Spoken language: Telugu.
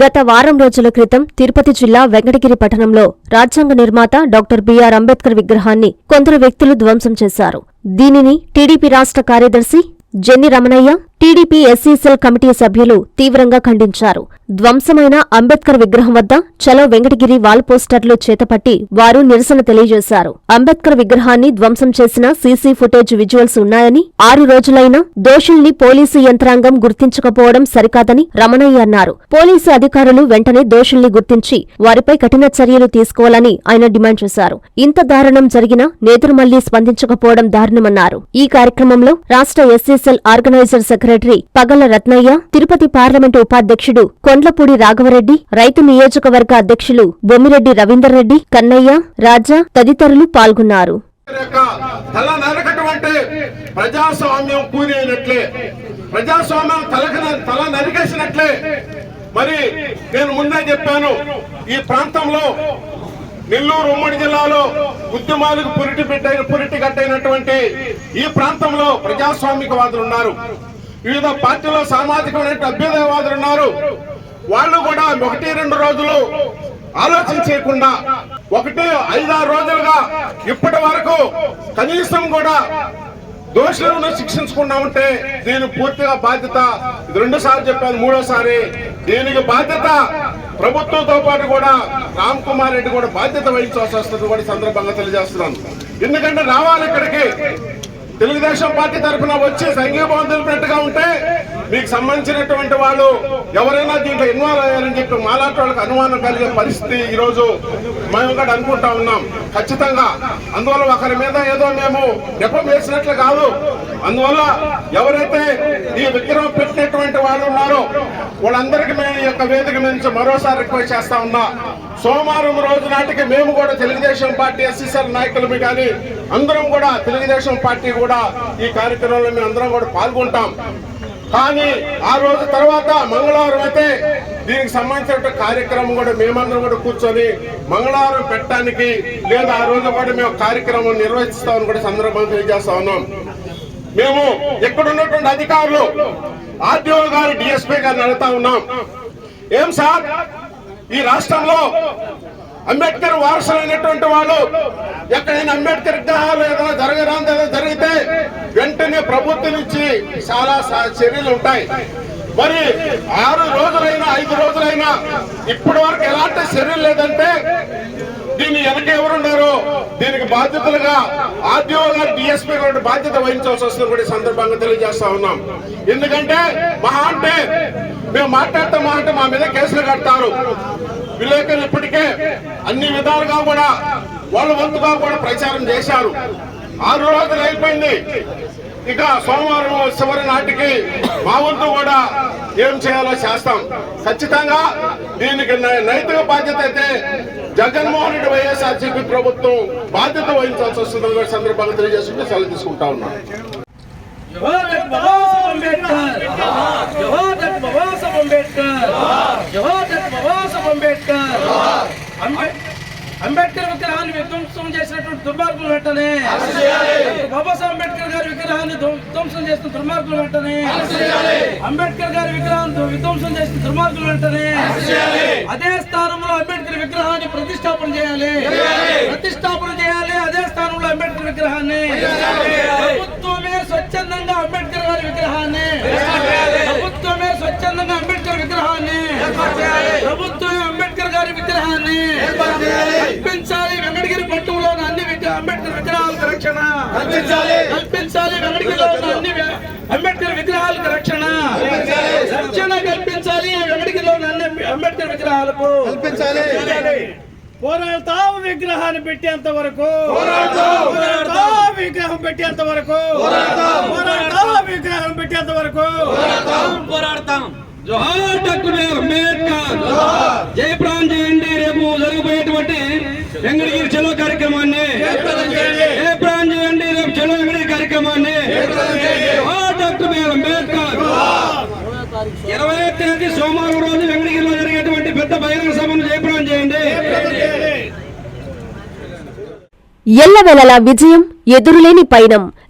గత వారం రోజుల క్రితం తిరుపతి జిల్లా వెంకటగిరి పట్టణంలో రాజ్యాంగ నిర్మాత డాక్టర్ బిఆర్ అంబేద్కర్ విగ్రహాన్ని కొందరు వ్యక్తులు ధ్వంసం చేశారు. దీనిని టీడీపీ రాష్ట్ర కార్యదర్శి Jenni Ramanaiah TDP SC cell committee సభ్యులు తీవ్రంగా ఖండించారు. ధ్వంసమైన అంబేద్కర్ విగ్రహం వద్ద చలో వెంకటగిరి వాల్ పోస్టర్లు చేతపట్టి వారు నిరసన తెలియజేశారు. అంబేద్కర్ విగ్రహాన్ని ధ్వంసం చేసిన సీసీ ఫుటేజ్ విజువల్స్ ఉన్నాయని ఆరు రోజులైనా దోషుల్ని పోలీసు యంత్రాంగం గుర్తించకపోవడం సరికాదని రమణయ్య అన్నారు. పోలీసు అధికారులు వెంటనే దోషుల్ని గుర్తించి వారిపై కఠిన చర్యలు తీసుకోవాలని ఆయన డిమాండ్ చేశారు. ఇంత దారుణం జరిగినా నేతలు మళ్ళీ స్పందించకపోవడం దారుణమన్నారు. ఈ కార్యక్రమంలో రాష్ట్ర ఎస్ఎస్ఎల్ ఆర్గనైజర్ సెక్రటరీ సెక్రటరీ పగల రత్నయ్య తిరుపతి పార్లమెంటు ఉపాధ్యక్షుడు కొండ్లపూడి రాఘవరెడ్డి రైతు నియోజకవర్గ అధ్యక్షులు బొమ్మిరెడ్డి రవీందర్ రెడ్డి కన్నయ్య రాజా తదితరులు పాల్గొన్నారు. తల నరకటం ప్రజాస్వామ్యం కూలినట్లే. ప్రజాస్వామ్యం తలక తల నరికేసినట్లే. మరి నేను ముందే చెప్పాను ఈ ప్రాంతంలో నెల్లూరు ఉమ్మడి జిల్లాలో ఉద్యమాలకు పురిటి పెట్టైన పురిటి కట్టైనటువంటి ఈ ప్రాంతంలో ప్రజాస్వామికవాదులు ఉన్నారు వివిధ పార్టీలో సామాజికమైన అభ్యుదయవాదులు ఉన్నారు. వాళ్ళు కూడా ఒకటి రెండు రోజులు ఆలోచన చేయకుండా ఒకటి ఐదారు రోజులుగా ఇప్పటి వరకు కనీసం కూడా దోషులను శిక్షించకుండా ఉంటే దీని పూర్తిగా బాధ్యత ఇది రెండు సార్లు చెప్పాను మూడోసారి. దీనికి బాధ్యత ప్రభుత్వంతో పాటు కూడా రామ్ కుమార్ రెడ్డి కూడా బాధ్యత వహించాల్సి వస్తుంది కూడా సందర్భంగా తెలియజేస్తున్నాను. ఎందుకంటే రావాలి ఇక్కడికి. తెలుగుదేశం పార్టీ తరఫున వచ్చి సంఘీభావం తెలిపినట్టుగా ఉంటే మీకు సంబంధించినటువంటి వాళ్ళు ఎవరైనా దీంట్లో ఇన్వాల్వ్ అయ్యారని చెప్పి మాలాంటి వాళ్ళకి అనుమానం కలిగే పరిస్థితి ఈరోజు మేము కూడా అనుకుంటా ఉన్నాం. ఖచ్చితంగా. అందువల్ల ఒకరి మీద ఏదో మేము నెపం వేసినట్లు కాదు. అందువల్ల ఎవరైతే ఈ విగ్రహం పెట్టినటువంటి వాళ్ళు ఉన్నారో వాళ్ళందరికీ మేము ఈ యొక్క వేదిక నుంచి మరోసారి రిక్వెస్ట్ చేస్తా ఉన్నా. సోమవారం రోజు నాటికి మేము కూడా తెలుగుదేశం పార్టీ ఎస్సీసీఆర్ నాయకులమి కానీ అందరం కూడా తెలుగుదేశం పార్టీ కూడా ఈ కార్యక్రమంలో మేము అందరం కూడా పాల్గొంటాం. కానీ ఆ రోజు తర్వాత మంగళవారం అయితే దీనికి సంబంధించిన కార్యక్రమం కూడా మేమందరం కూడా కూర్చొని మంగళవారం పెట్టడానికి లేదా ఆ రోజు కూడా మేము కార్యక్రమం నిర్వహిస్తామని కూడా సందర్భంగా తెలియజేస్తా ఉన్నాం. మేము ఇక్కడ ఉన్నటువంటి అధికారులు ఆర్టీఓ గారు డిఎస్పీ గారిని అడుగుతా ఉన్నాం. ఏం సార్? ఈ రాష్ట్రంలో అంబేద్కర్ వారసులైనటువంటి వాళ్ళు ఎక్కడైనా అంబేద్కర్ విగ్రహాలు ఏదైనా జరగరాంది జరిగితే వెంటనే ప్రభుత్వం నుంచి చాలా చర్యలు ఉంటాయి. మరి ఆరు రోజులైనా ఐదు రోజులైనా ఇప్పటి వరకు ఎలాంటి చర్యలు లేదంటే దీన్ని వెనక ఎవరున్నారు దీనికి బాధ్యతలుగా ఆర్డీఓ గారు డిఎస్పీ గారు బాధ్యత వహించాల్సి వస్తుంది కూడా సందర్భంగా తెలియజేస్తా ఉన్నాం. ఎందుకంటే మహా అంటే మేము మాట్లాడతాం మహా అంటే మా మీద కేసులు కడతారు. విలేకరులు ఇప్పటికే అన్ని విధాలుగా కూడా వాళ్ళ వంతుగా కూడా ప్రచారం చేశారు. ఆరు రోజులు అయిపోయింది. ఇక సోమవారం చివరి నాటికి మా వంతు కూడా ఏం చేయాలో చేస్తాం. ఖచ్చితంగా దీనికి నైతిక బాధ్యత అయితే జగన్మోహన్ రెడ్డి వైఎస్ఆర్సీపీ ప్రభుత్వం బాధ్యత వహించాల్సి వస్తుంది సందర్భంగా తెలియజేస్తుంటే సెలవు తీసుకుంటా ఉన్నాం. జవహర్ అంబేద్కర్. జవహర్ అంబేద్కర్. అంబేద్కర్. అంబేద్కర్ విగ్రహాన్ని విధ్వంసం చేసినటువంటి దుర్మార్గులు వెంటనే. బాబాసాహెబ్ అంబేద్కర్ గారి విగ్రహాన్ని విధ్వంసం చేసిన దుర్మార్గులు వెంటనే. అంబేద్కర్ గారి విగ్రహాన్ని విధ్వంసం చేసిన దుర్మార్గులు వెంటనే. అదే స్థానంలో అంబేద్కర్ విగ్రహాన్ని ప్రతిష్టాపన చేయాలి. ప్రతిష్టాపన చేయాలి అదే స్థానంలో అంబేద్కర్ విగ్రహాన్ని. ప్రభుత్వమే స్వచ్ఛందంగా అంబేద్కర్ గారి విగ్రహాన్ని. ప్రభుత్వమే స్వచ్ఛందంగా అంబేద్కర్ విగ్రహాన్ని. ప్రభుత్వం విగ్రహాన్ని కల్పించాలి వెంకటగిరి పట్టణంలోని అన్ని అంబేద్కర్ విగ్రహాలకు రక్షణ. కల్పించాలి. వెంకటగిరిలోని అన్ని వి- అంబేద్కర్ విగ్రహాలకు రక్షణ. రక్షణ కల్పించాలి వెంకటగిరిలోని అన్ని అంబేద్కర్ విగ్రహాలకు. పోరాడతాం విగ్రహాన్ని పెట్టేంత వరకు. పోరాడతాం. విగ్రహం పెట్టేంత వరకు. పోరాడతాం. విగ్రహం పెట్టేంత వరకు. పోరాడతాం. జోహార్ డాక్టర్ బిఆర్ అంబేద్కర్ జయప్రాం చేయండి రేపు జరగబోయేటువంటి వెంకటగిరి చలో కార్యక్రమాన్ని జయప్రాం చేయండి రేపు చలో వెంకటగిరి కార్యక్రమాన్ని జోహార్ డాక్టర్ బిఆర్ అంబేద్కర్ ఇరవై తేదీ సోమవారం రోజు వెంకటగిరిలో జరిగేటువంటి పెద్ద బహిరంగ సభను జయప్రదం చేయండి. ఎల్లవెలలా విజయం ఎదురులేని పయనం.